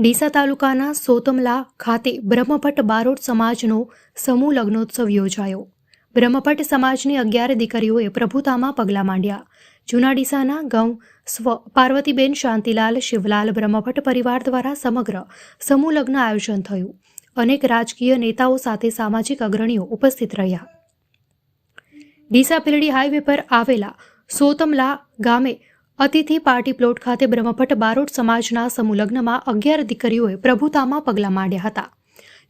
ડીસા તાલુકાના સોતમલા ખાતે બ્રહ્મભટ્ટ બારોટ સમાજનો સમૂહ લગ્નોત્સવ યોજાયો. બ્રહ્મભટ્ટ સમાજની અગિયાર દીકરીઓએ પ્રભુતામાં પગલાં માંડ્યા. જૂના ડીસાના ગૌ, સ્વ, પાર્વતીબેન શાંતિલાલ, શિવલાલ બ્રહ્મભટ્ટ પરિવાર દ્વારા સમગ્ર સમૂહ લગ્ન આયોજન થયું. અનેક રાજકીય નેતાઓ સાથે સામાજિક અગ્રણીઓ ઉપસ્થિત રહ્યા. ડીસા પેલડી હાઈવે પર આવેલા સોતમલા ગામે અતિથિ પાર્ટી પ્લોટ ખાતે બ્રહ્મભટ્ટ બારોટ સમાજના સમૂહલગ્નમાં અગિયાર દીકરીઓએ પ્રભુતામાં પગલાં માંડ્યા હતા.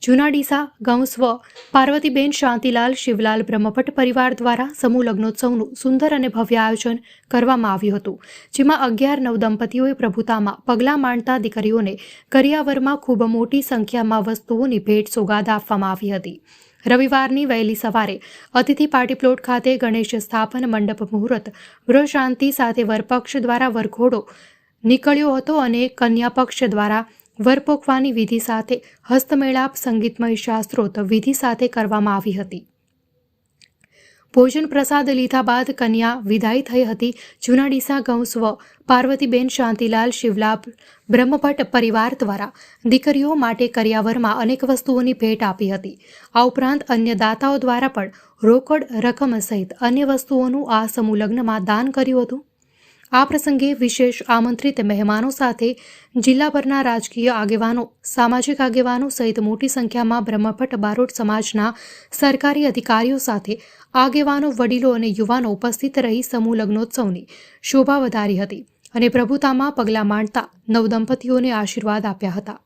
જૂના ડીસા ગૌસ્વ સ્વ પાર્વતીબેન શાંતિલાલ, શિવલાલ બ્રહ્મભટ્ટ પરિવાર દ્વારા સમૂહ લગ્નોત્સવનું સુંદર અને ભવ્ય આયોજન કરવામાં આવ્યું હતું, જેમાં અગિયાર નવ દંપતીઓએ પ્રભુતામાં પગલાં માંડતા દીકરીઓને કરિયાવરમાં ખૂબ મોટી સંખ્યામાં વસ્તુઓની ભેટ સોગાદ આપવામાં આવી હતી. રવિવારની વહેલી સવારે અતિથિ પાર્ટી પ્લોટ ખાતે ગણેશ સ્થાપન મંડપ મુહૂર્ત ગૃહશાંતિ સાથે વરપક્ષ દ્વારા વરઘોડો નીકળ્યો હતો અને કન્યાપક્ષ દ્વારા વરપોખવાની વિધિ સાથે હસ્તમેળાપ સંગીતમય શાસ્ત્રોત વિધિ સાથે કરવામાં આવી હતી. ભોજન પ્રસાદ લીધા બાદ કન્યા વિદાય થઈ હતી. જૂના ડીસા સ્વ, પાર્વતીબેન શાંતિલાલ શિવલાભ બ્રહ્મભટ્ટ પરિવાર દ્વારા દીકરીઓ માટે કરિયાવરમાં અનેક વસ્તુઓની ભેટ આપી હતી. આ ઉપરાંત અન્ય દાતાઓ દ્વારા પણ રોકડ રકમ સહિત અન્ય વસ્તુઓનું આ સમૂહ લગ્નમાં દાન કર્યું હતું. આ પ્રસંગે વિશેષ આમંત્રિત મહેમાનો સાથે જિલ્લાભરના રાજકીય આગેવાનો, સામાજિક આગેવાનો સહિત મોટી સંખ્યામાં બ્રહ્મભટ્ટ બારોટ સમાજના સરકારી અધિકારીઓ સાથે આગેવાનો, વડીલો અને યુવાનો ઉપસ્થિત રહી સમૂહ લગ્નોત્સવની શોભા વધારી હતી અને પ્રભુતામાં પગલાં માંડતા નવદંપતીઓને આશીર્વાદ આપ્યા હતા.